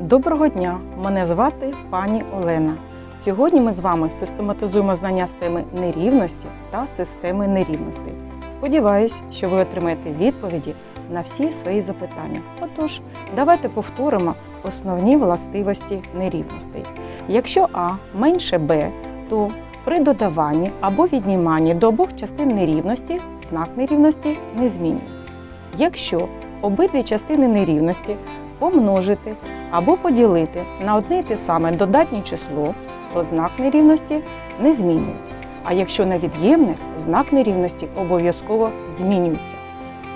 Доброго дня! Мене звати пані Олена. Сьогодні ми з вами систематизуємо знання з теми нерівності та системи нерівностей. Сподіваюсь, що ви отримаєте відповіді на всі свої запитання. Отож, давайте повторимо основні властивості нерівностей. Якщо А менше Б, то при додаванні або відніманні до обох частин нерівності знак нерівності не змінюється. Якщо обидві частини нерівності помножити або поділити на одне й те саме додатнє число, то знак нерівності не змінюється. А якщо на від'ємне, знак нерівності обов'язково змінюється.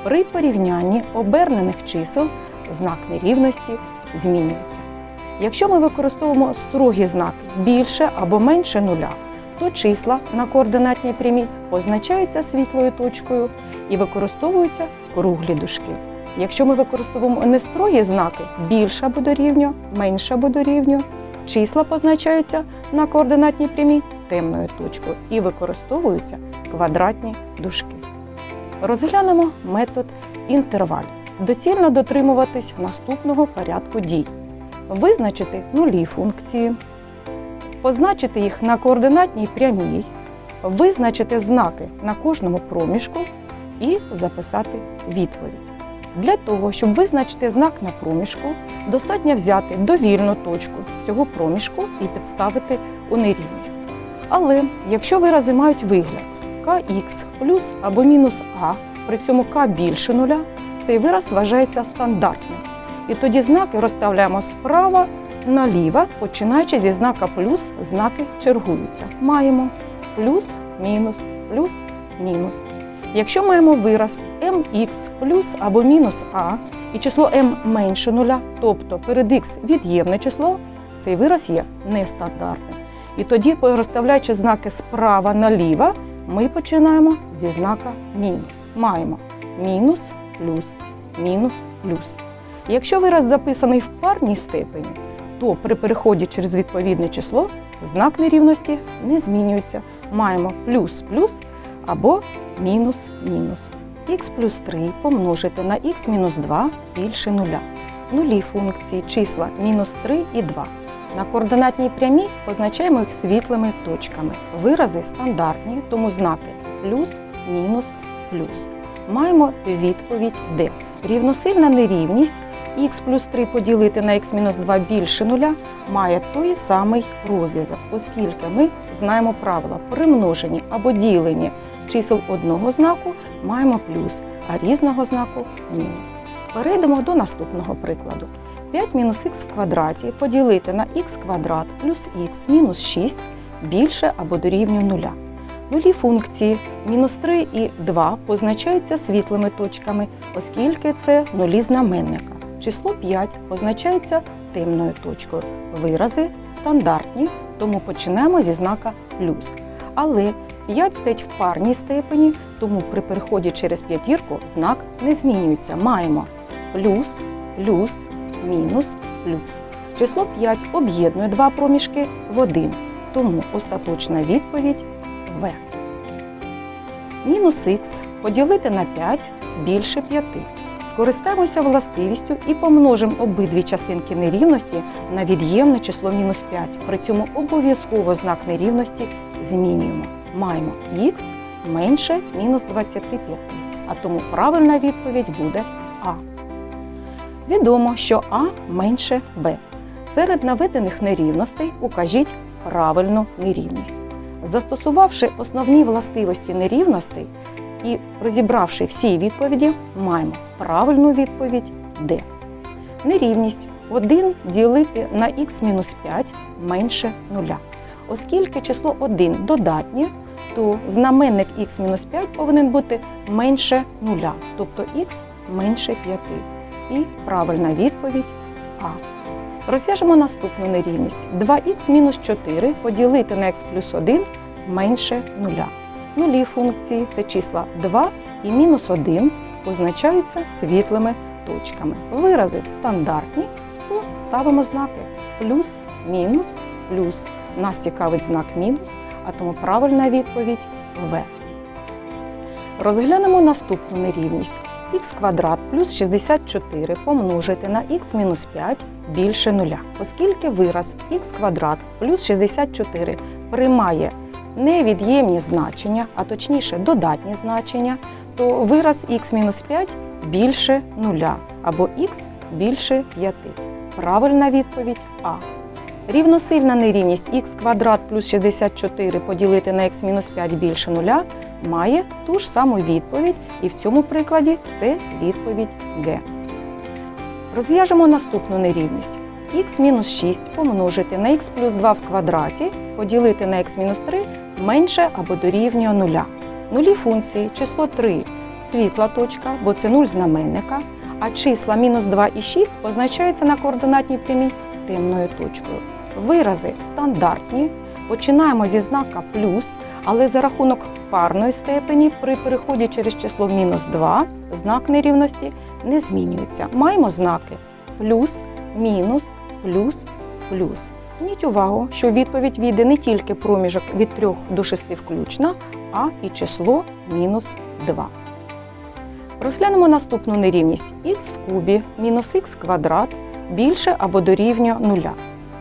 При порівнянні обернених чисел знак нерівності змінюється. Якщо ми використовуємо строгий знак більше або менше нуля, то числа на координатній прямій позначаються світлою точкою і використовуються круглі дужки. Якщо ми використовуємо нестрогі знаки більше або дорівнює, менше або дорівнює, числа позначаються на координатній прямій темною точкою і використовуються квадратні дужки. Розглянемо метод інтервалів. Доцільно дотримуватись наступного порядку дій. Визначити нулі функції, позначити їх на координатній прямій, визначити знаки на кожному проміжку і записати відповідь. Для того, щоб визначити знак на проміжку, достатньо взяти довільну точку цього проміжку і підставити у нерівність. Але якщо вирази мають вигляд kx плюс або мінус а, при цьому k більше нуля, цей вираз вважається стандартним. І тоді знаки розставляємо справа наліво, починаючи зі знака плюс, знаки чергуються. Маємо плюс, мінус, плюс, мінус. Якщо маємо вираз mx плюс або мінус а і число m менше нуля, тобто перед x від'ємне число, цей вираз є нестандартним. І тоді, розставляючи знаки справа наліво, ми починаємо зі знака мінус. Маємо мінус, плюс, мінус, плюс. Якщо вираз записаний в парній степені, то при переході через відповідне число знак нерівності не змінюється. Маємо плюс плюс або мінус мінус. х плюс 3 помножити на х мінус 2 більше нуля. Нулі функції числа мінус 3 і 2. На координатній прямій позначаємо їх світлими точками. Вирази стандартні, тому знаки плюс, мінус, плюс. Маємо відповідь D. Рівносильна нерівність х плюс 3 поділити на х мінус 2 більше нуля має той самий розв'язок, оскільки ми знаємо правила при множенні або діленні чисел одного знаку маємо плюс, а різного знаку мінус. Перейдемо до наступного прикладу. 5 мінус х в квадраті поділити на х квадрат плюс х мінус 6 більше або дорівнює нуля. Нулі функції мінус 3 і 2 позначаються світлими точками, оскільки це нулі знаменника. Число 5 позначається темною точкою. Вирази стандартні, тому почнемо зі знака плюс. Але 5 стоїть в парній степені, тому при переході через п'ятірку знак не змінюється. Маємо плюс, плюс, мінус, плюс. Число 5 об'єднує два проміжки в один, тому остаточна відповідь В. Мінус х поділити на 5 більше 5. Скористаємося властивістю і помножимо обидві частинки нерівності на від'ємне число мінус 5. При цьому обов'язково знак нерівності змінюємо. Маємо х менше мінус 25, а тому правильна відповідь буде А. Відомо, що А менше Б. Серед наведених нерівностей укажіть правильну нерівність. Застосувавши основні властивості нерівностей і розібравши всі відповіді, маємо правильну відповідь Д. Нерівність 1 ділити на х-5 менше 0. Оскільки число 1 додатнє, то знаменник х-5 повинен бути менше 0, тобто х менше 5. І правильна відповідь А. Розв'яжемо наступну нерівність. 2х-4 поділити на х плюс 1 менше 0. Нулі функції це числа 2 і мінус 1 позначаються світлими точками. Вирази стандартні, то ставимо знаки плюс, мінус, плюс. Нас цікавить знак мінус, а тому правильна відповідь В. Розглянемо наступну нерівність. х квадрат плюс 64 помножити на х мінус 5 більше нуля. Оскільки вираз х квадрат плюс 64 приймає невід'ємні значення, а точніше додатні значення, то вираз х-5 більше нуля або х більше 5. Правильна відповідь А. Рівносильна нерівність х квадрат плюс 64 поділити на х-5 більше нуля має ту ж саму відповідь, і в цьому прикладі це відповідь Г. Розв'яжемо наступну нерівність. х-6 помножити на х плюс 2 в квадраті поділити на х-3 менше або дорівнює нуля. Нулі функції число 3 світла точка, бо це 0 знаменника, а числа мінус 2 і 6 позначаються на координатній прямій темною точкою. Вирази стандартні. Починаємо зі знака плюс, але за рахунок парної степені при переході через число мінус 2 знак нерівності не змінюється. Маємо знаки плюс, мінус, плюс, плюс. Зверніть увагу, що відповідь війде не тільки проміжок від 3 до 6 включно, а і число мінус 2. Розглянемо наступну нерівність х в кубі мінус х квадрат більше або дорівнює нуля.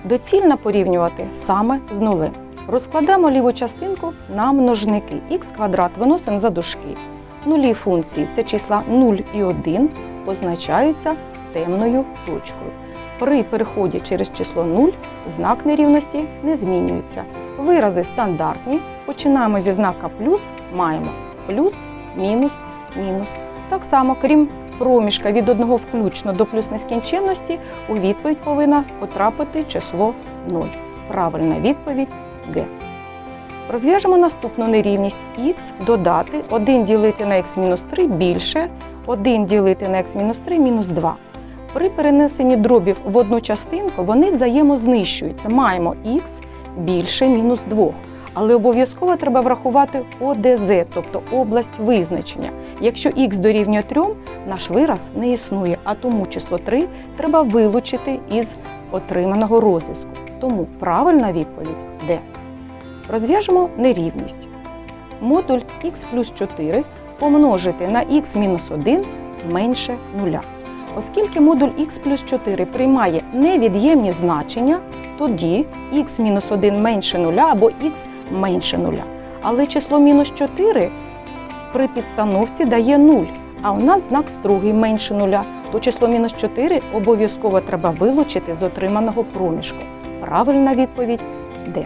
Доцільно порівнювати саме з нулем. Розкладемо ліву частинку на множники. х квадрат виносимо за дужки. Нулі функції це числа 0 і 1 позначаються темною точкою. При переході через число 0 знак нерівності не змінюється. Вирази стандартні. Починаємо зі знака плюс, маємо плюс, мінус, мінус. Так само, крім проміжка від 1 включно до плюс нескінченності, у відповідь повинна потрапити число 0. Правильна відповідь Г. Розв'яжемо наступну нерівність х додати 1 ділити на х-3 більше 1 ділити на х-3 мінус 2. При перенесенні дробів в одну частинку вони взаємознищуються. Маємо х більше мінус 2. Але обов'язково треба врахувати ОДЗ, тобто область визначення. Якщо х дорівнює 3, наш вираз не існує, а тому число 3 треба вилучити із отриманого розв'язку. Тому правильна відповідь Д. Розв'яжемо нерівність. Модуль х плюс 4 помножити на х мінус 1 менше 0. Оскільки модуль х плюс 4 приймає невід'ємні значення, тоді х мінус 1 менше 0 або х менше 0. Але число мінус 4 при підстановці дає 0, а у нас знак строгий менше 0, то число мінус 4 обов'язково треба вилучити з отриманого проміжку. Правильна відповідь Д.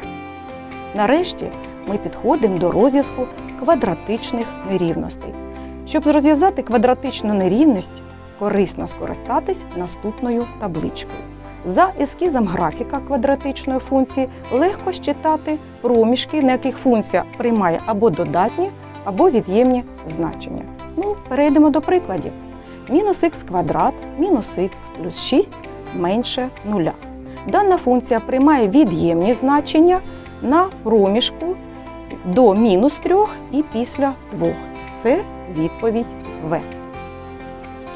Нарешті ми підходимо до розв'язку квадратичних нерівностей. Щоб розв'язати квадратичну нерівність, корисно скористатись наступною табличкою. За ескізом графіка квадратичної функції легко считати проміжки, на яких функція приймає або додатні, або від'ємні значення. Ну, перейдемо до прикладів. Мінус х квадрат мінус х плюс 6 менше нуля. Дана функція приймає від'ємні значення на проміжку до мінус 3 і після 2. Це відповідь В.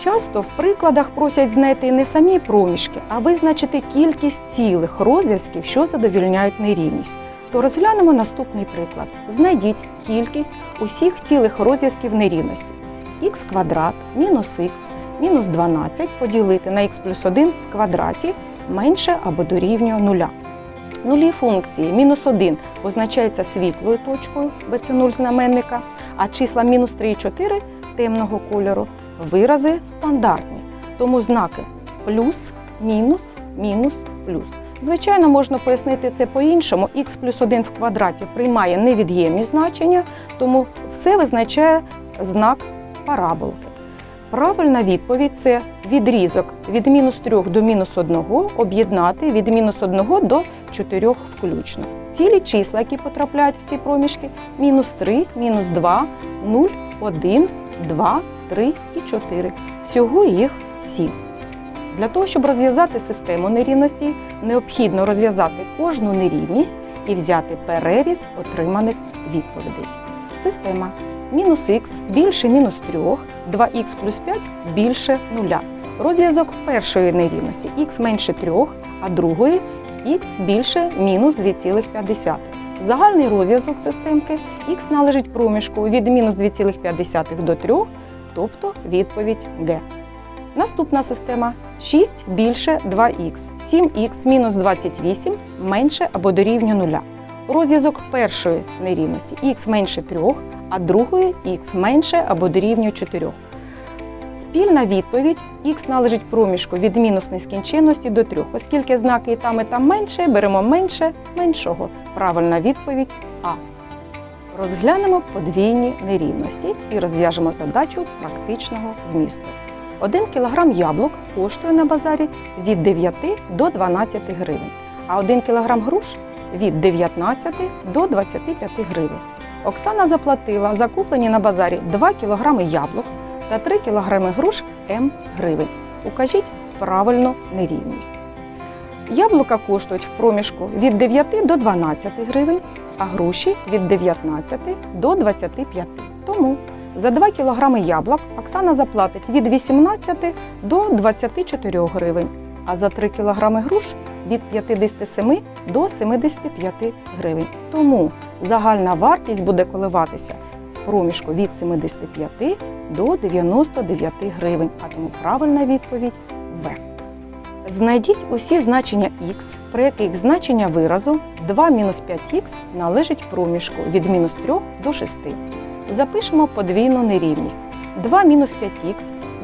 Часто в прикладах просять знайти не самі проміжки, а визначити кількість цілих розв'язків, що задовільняють нерівність. То розглянемо наступний приклад. Знайдіть кількість усіх цілих розв'язків нерівності. х квадрат мінус х мінус 12 поділити на х плюс 1 в квадраті менше або дорівнює 0. Нулі функції мінус 1 позначається світлою точкою, бо це 0 знаменника, а числа мінус 3 і 4 темного кольору вирази стандартні. Тому знаки плюс, мінус, мінус, плюс. Звичайно, можна пояснити це по-іншому. х плюс 1 в квадраті приймає невід'ємні значення, тому все визначає знак параболки. Правильна відповідь це відрізок від мінус 3 до мінус 1 об'єднати від мінус 1 до 4 включно. Цілі числа, які потрапляють в ці проміжки, мінус 3, мінус 2, 0, 1, 2, 3 і 4. Всього їх 7. Для того, щоб розв'язати систему нерівності, необхідно розв'язати кожну нерівність і взяти переріз отриманих відповідей. Система мінус х більше мінус 3, 2х плюс 5 більше 0. Розв'язок першої нерівності х менше 3, а другої х більше мінус 2,5. Загальний розв'язок системки х належить проміжку від мінус 2,5 до 3, тобто відповідь Г. Наступна система 6 більше 2х, 7х мінус 28 менше або дорівнює 0. Розв'язок першої нерівності х менше 3, а другої х менше або дорівнює 4. Спільна відповідь х належить проміжку від мінус нескінченності до 3. Оскільки знаки і там, і там менше, беремо менше меншого. Правильна відповідь А. Розглянемо подвійні нерівності і розв'яжемо задачу практичного змісту. 1 кг яблук коштує на базарі від 9 до 12 гривень, а 1 кг груш від 19 до 25 гривень. Оксана заплатила за куплені на базарі 2 кг яблук та 3 кг груш М гривень. Укажіть правильну нерівність. Яблука коштують в проміжку від 9 до 12 гривень, а груші від 19 до 25. Тому за 2 кг яблук Оксана заплатить від 18 до 24 гривень, а за 3 кг груш від 57 до 75 гривень. Тому загальна вартість буде коливатися в проміжку від 75 до 99 гривень, а тому правильна відповідь В. Знайдіть усі значення х, при яких значення виразу 2 мінус 5х належить проміжку від мінус 3 до 6. Запишемо подвійну нерівність. 2 мінус 5х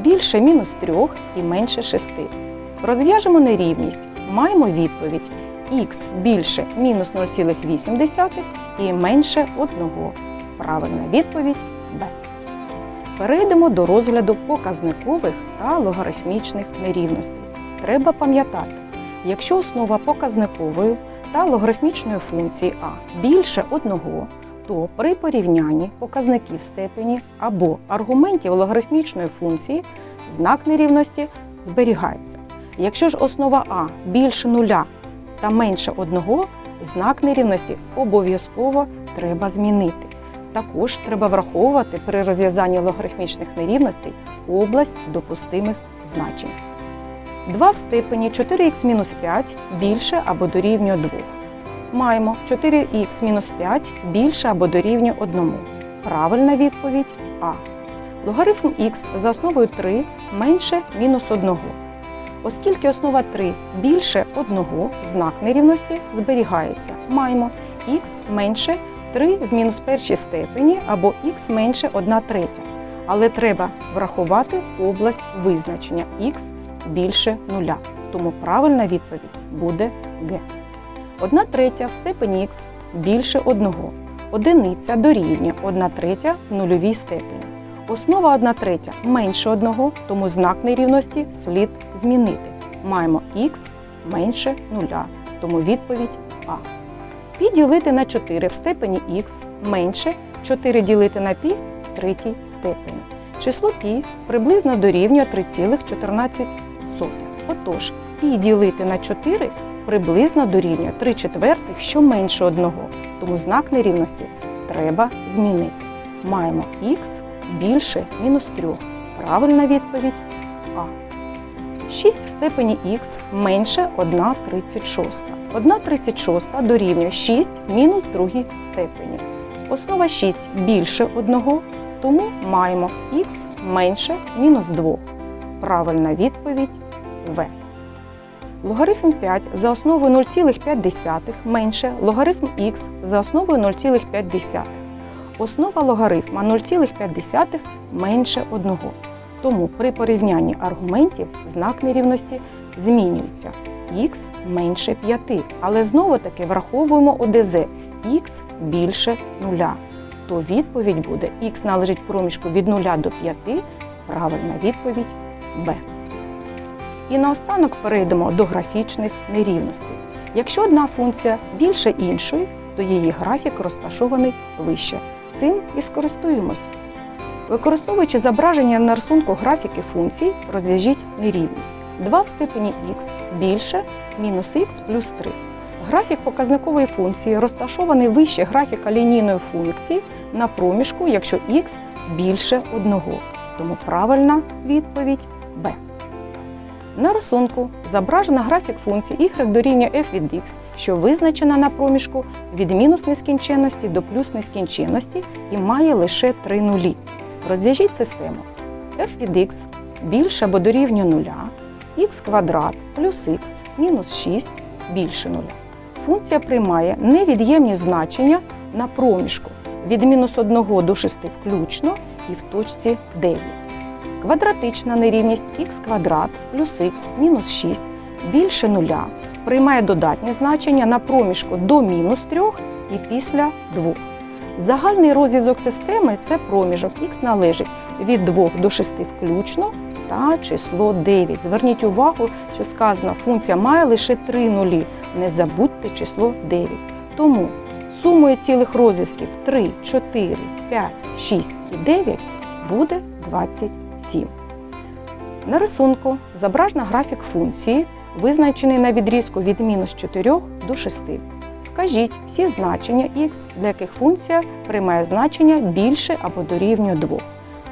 більше мінус 3 і менше 6. Розв'яжемо нерівність. Маємо відповідь х більше мінус 0,8 і менше 1. Правильна відповідь Б. Перейдемо до розгляду показникових та логарифмічних нерівностей. Треба пам'ятати, якщо основа показникової та логарифмічної функції а більше 1, то при порівнянні показників степені або аргументів логарифмічної функції знак нерівності зберігається. Якщо ж основа а більше 0 та менше 1, знак нерівності обов'язково треба змінити. Також треба враховувати при розв'язанні логарифмічних нерівностей область допустимих значень. 2 в степені 4х-5 більше або дорівнює 2. Маємо 4х-5 більше або дорівнює 1. Правильна відповідь А. Логарифм х за основою 3 менше мінус 1. Оскільки основа 3 більше 1, знак нерівності зберігається. Маємо х менше 3 в мінус першій степені або х менше 1 третя. Але треба врахувати область визначення х більше 0. Тому правильна відповідь буде Г. 1 третя в степені х більше 1. Одиниця дорівнює 1 третя в нульовій степені. Основа 1 третя менше 1, тому знак нерівності слід змінити. Маємо х менше 0, тому відповідь А. Пі ділити на 4 в степені х менше 4 ділити на пі в третій степені. Число пі приблизно дорівнює 3,14. Отож, пі ділити на 4 приблизно дорівнює 3 четвертих, що менше 1, тому знак нерівності треба змінити. Маємо х більше мінус 3. Правильна відповідь А. 6 в степені х менше 1,36. 1,36 дорівнює 6 мінус 2 степені. Основа 6 більше 1, тому маємо х менше мінус 2. Правильна відповідь В. Логарифм 5 за основою 0,5 менше логарифм х за основою 0,5. Основа логарифма 0,5 менше 1. Тому при порівнянні аргументів знак нерівності змінюється. х менше 5, але знову-таки враховуємо ОДЗ х більше 0. То відповідь буде х належить проміжку від 0 до 5. Правильна відповідь Б. І наостанок перейдемо до графічних нерівностей. Якщо одна функція більше іншої, то її графік розташований вище. Цим і скористуємось. Використовуючи зображення на рисунку графіки функцій, розв'яжіть нерівність. 2 в степені х більше мінус х плюс 3. Графік показникової функції розташований вище графіка лінійної функції на проміжку, якщо х більше 1. Тому правильна відповідь Б. На рисунку зображено графік функції y дорівнює f від x, що визначена на проміжку від мінус нескінченності до плюс нескінченності і має лише три нулі. Розв'яжіть систему f від x більше або дорівнює 0, х квадрат плюс х мінус 6 більше 0. Функція приймає невід'ємні значення на проміжку від мінус 1 до 6 включно і в точці 9. Квадратична нерівність х квадрат плюс х мінус 6 більше 0 приймає додатні значення на проміжку до мінус 3 і після 2. Загальний розв'язок системи це проміжок х належить від 2 до 6 включно та число 9. Зверніть увагу, що сказано, функція має лише 3 нулі. Не забудьте число 9. Тому сумою цілих розв'язків 3, 4, 5, 6 і 9 буде 27. На рисунку зображено графік функції, визначений на відрізку від мінус 4 до 6. Вкажіть всі значення х, для яких функція приймає значення більше або дорівнює 2.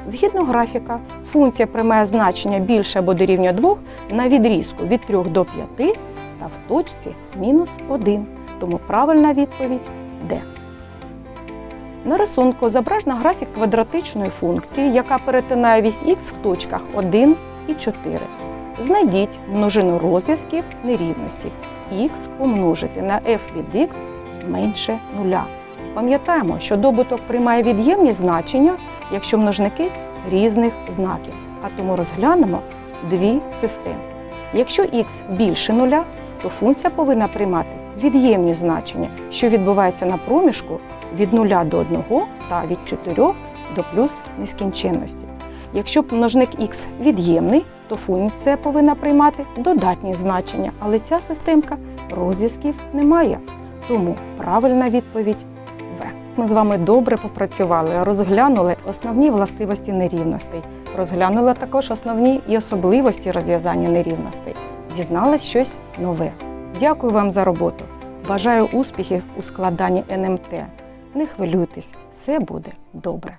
Згідно графіка, функція приймає значення більше або дорівнює 2 на відрізку від 3 до 5 та в точці мінус 1. Тому правильна відповідь. На рисунку зображено графік квадратичної функції, яка перетинає вісь х в точках 1 і 4. Знайдіть множину розв'язків нерівності х помножити на f від х менше нуля. Пам'ятаємо, що добуток приймає від'ємні значення, якщо множники різних знаків. А тому розглянемо дві системки. Якщо х більше нуля, то функція повинна приймати від'ємні значення, що відбувається на проміжку від 0 до 1 та від 4 до плюс нескінченності. Якщо множник х від'ємний, то функція повинна приймати додатні значення, але ця системка розв'язків не має. Тому правильна відповідь В. Ми з вами добре попрацювали, розглянули основні властивості нерівностей, розглянули також основні і особливості розв'язання нерівностей, дізнались щось нове. Дякую вам за роботу. Бажаю успіхів у складанні НМТ. Не хвилюйтесь, все буде добре.